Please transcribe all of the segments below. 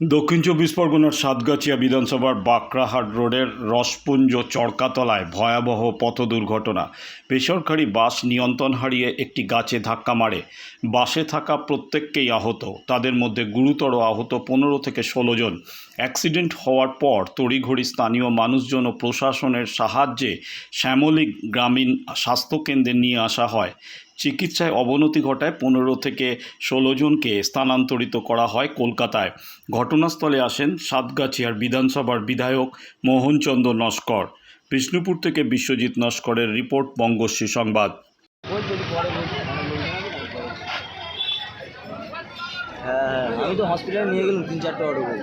দক্ষিণ চব্বিশ পরগনার সাতগাছিয়া বিধানসভার বাঁকড়াহাট রোডের রসপুঞ্জ চরকাতলায় ভয়াবহ পথ দুর্ঘটনা বেসরকারি বাস নিয়ন্ত্রণ হারিয়ে একটি গাছে ধাক্কা মারে। বাসে থাকা প্রত্যেককেই আহত। তাদের মধ্যে গুরুতর আহত পনেরো থেকে ষোলো জন। অ্যাক্সিডেন্ট হওয়ার পর তড়িঘড়ি স্থানীয় মানুষজন ও প্রশাসনের সাহায্যে শ্যামলী গ্রামীণ স্বাস্থ্যকেন্দ্রে নিয়ে আসা হয়। চিকিৎসায় অবনতি ঘটায় পনেরো থেকে ষোলো জনকে স্থানান্তরিত করা হয় কলকাতায়। ঘটনাস্থলে আসেন সাতগাছিয়ার বিধানসভার বিধায়ক মোহনচন্দ্র নস্কর। বিষ্ণুপুর থেকে বিশ্বজিৎ নস্করের রিপোর্ট বঙ্গশ্রী সংবাদ। হ্যাঁ হ্যাঁ আমি তো হসপিটালে নিয়ে গেলাম তিন চারটে অটো করে।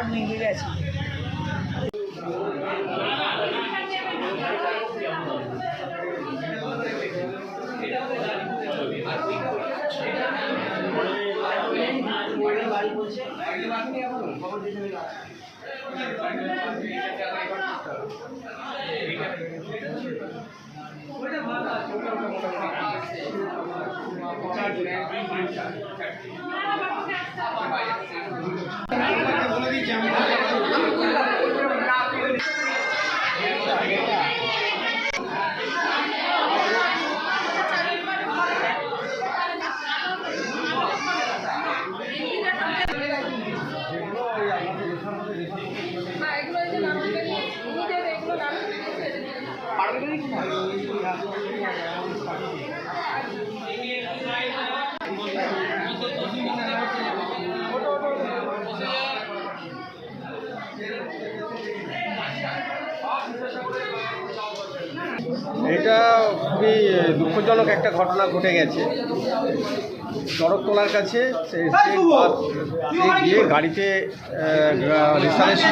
ওয়ার্ড নিয়ে গেছি। এগুলো এটা খুবই দুঃখজনক একটা ঘটনা ঘটে গেছে। চড়কতলার কাছে গিয়ে গাড়িতে আহ,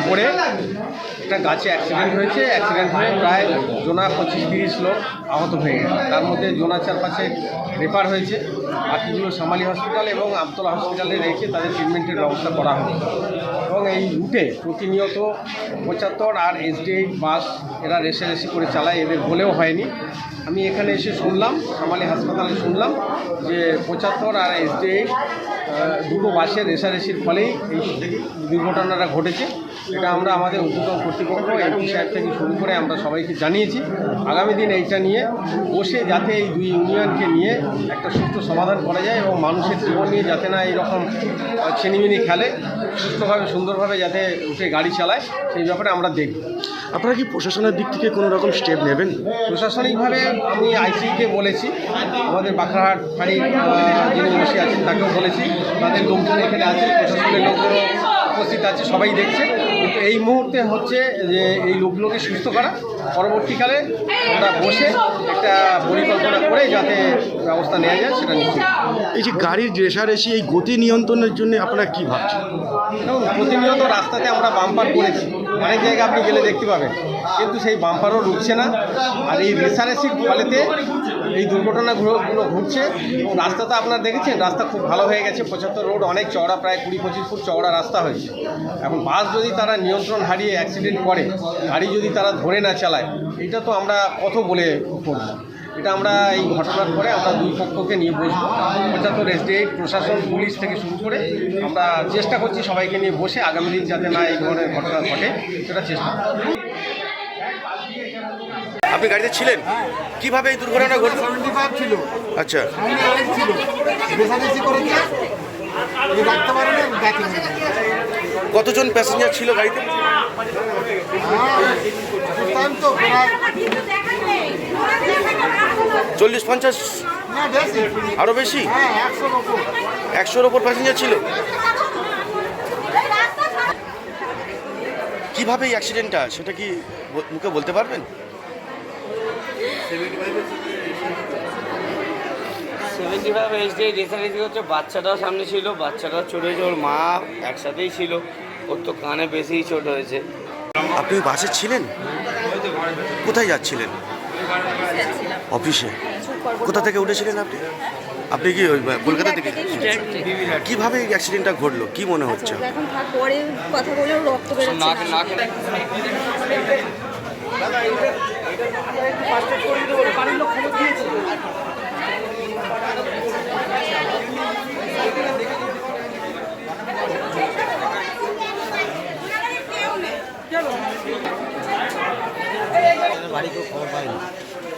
করে একটা গাছে অ্যাক্সিডেন্ট হয়েছে। অ্যাক্সিডেন্ট হয়ে প্রায় জোনা পঁচিশ তিরিশ লোক আহত হয়ে গেছে। তার মধ্যে জোনা চারপাশে রেফার হয়েছে। বাকিগুলো সামালি হসপিটাল এবং আমতলা হসপিটালে রেখে তাদের ট্রিটমেন্টের ব্যবস্থা করা হয়েছে এবং এই রুটে প্রতিনিয়ত পঁচাত্তর আর এসডিআই বাস এরা রেষারেষি করে চালায়, এদের বলেও হয়নি। আমি এখানে এসে শুনলাম, সামালি হাসপাতালে শুনলাম যে পঁচাত্তর আর এসডিআই দুটো বাসের রেষারেষির ফলেই এই দুর্ঘটনাটা ঘটেছে। এটা আমরা আমাদের উচ্চতম কর্তৃপক্ষ এমপি সাহেব থেকে শুরু করে আমরা সবাইকে জানিয়েছি। আগামী দিন এইটা নিয়ে বসে যাতে এই দুই ইউনিয়নকে নিয়ে একটা সুষ্ঠু সমাধান করা যায় এবং মানুষের জীবন নিয়ে যাতে না এইরকম ছিনিমিনি খেলে সুস্থভাবে সুন্দরভাবে যাতে উঠে গাড়ি চালায় সেই ব্যাপারে আমরা দেখব। আপনারা কি প্রশাসনের দিক থেকে কোনো রকম স্টেপ নেবেন? প্রশাসনিকভাবে আমি আইসিকে বলেছি আমাদের বাঁকড়াহাট ফাঁড়ির যিনি বসে আছেন তাকেও বলেছি তাদের লোকজন এখানে আছে প্রশাসনের লোকজনও উপস্থিত আছে সবাই দেখছে। কিন্তু এই মুহূর্তে হচ্ছে যে এই লোকগুলোকে সুস্থ করা। পরবর্তীকালে আমরা বসে একটা পরিকল্পনা করে যাতে ব্যবস্থা নেওয়া যায় সেটা নিশ্চিত এই যে গাড়ির রেশারেশি এই গতি নিয়ন্ত্রণের জন্য আপনারা কী ভাবছেন? প্রতিনিয়ত রাস্তাতে আমরা বাম্পার করেছি। অনেক জায়গায় আপনি গেলে দেখতে পাবেন। কিন্তু সেই বাম্পারও রুখছে না। আর এই রেসারেসির ফলেতে এই দুর্ঘটনাগুলো গুলো ঘটছে। এবং রাস্তাটা আপনারা দেখেছেন, রাস্তা খুব ভালো হয়ে গেছে। পঁচাত্তর রোড, অনেক চওড়া, প্রায় কুড়ি, পঁচিশ ফুট চওড়া রাস্তা হয়েছে। এখন বাস যদি তারা নিয়ন্ত্রণ হারিয়ে অ্যাক্সিডেন্ট করে, গাড়ি যদি তারা ধরে না চালায়, এটা তো আমরা কত বলে করব এটা আমরা এই ঘটনার পরে আমরা দুই পক্ষকে নিয়ে বসবো। পঁচাত্তর এসডিআই প্রশাসন পুলিশ থেকে শুরু করে আমরা চেষ্টা করছি সবাইকে নিয়ে বসে আগামী দিন যাতে না এই ধরনের ঘটনা ঘটে সেটা চেষ্টা আপনি গাড়িতে ছিলেন? কীভাবে এই দুর্ঘটনা ঘটল? ছিল। আচ্ছা। কতজন প্যাসেঞ্জার ছিল গাড়িতে? হ্যাঁ। চল্লিশ পঞ্চাশ? আরও বেশি? একশোর ওপর প্যাসেঞ্জার ছিল? কীভাবে এই অ্যাক্সিডেন্টটা সেটা কি মুখে বলতে পারবেন? সেভেন্টি ফাইভ এইচডি রেসারেসি হচ্ছে বাচ্চাটাও সামনে ছিল বাচ্চাটা চোট হয়েছে ওর মা একসাথেই ছিল। ওর তো কানে বেশিই চোট হয়েছে। আপনি বাসে ছিলেন? কোথায় যাচ্ছিলেন? অফিসে? কোথা থেকে উঠেছিলেন আপনি? আপনি কি ওই কলকাতা থেকে? কীভাবে এই অ্যাক্সিডেন্টটা ঘটলো? কি মনে হচ্ছে? কথা বলে রক্ত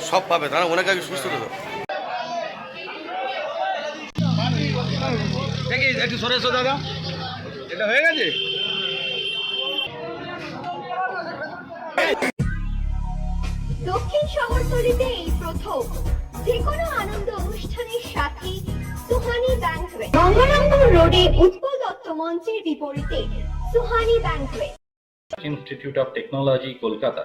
সব পাবে তারা ওনাকে আগে সুস্থ তো একটু সরে এসো দাদা। এটা হয়ে গেছে? দক্ষিণ শহরতলিতে এই প্রথম। যে কোনো আনন্দ অনুষ্ঠানের সাথে সুহানি ব্যাংকুয়েট গঙ্গারামপুর রোডে উৎপল দত্ত মঞ্চের বিপরীতে Suhani banquet Institute of Technology, Kolkata,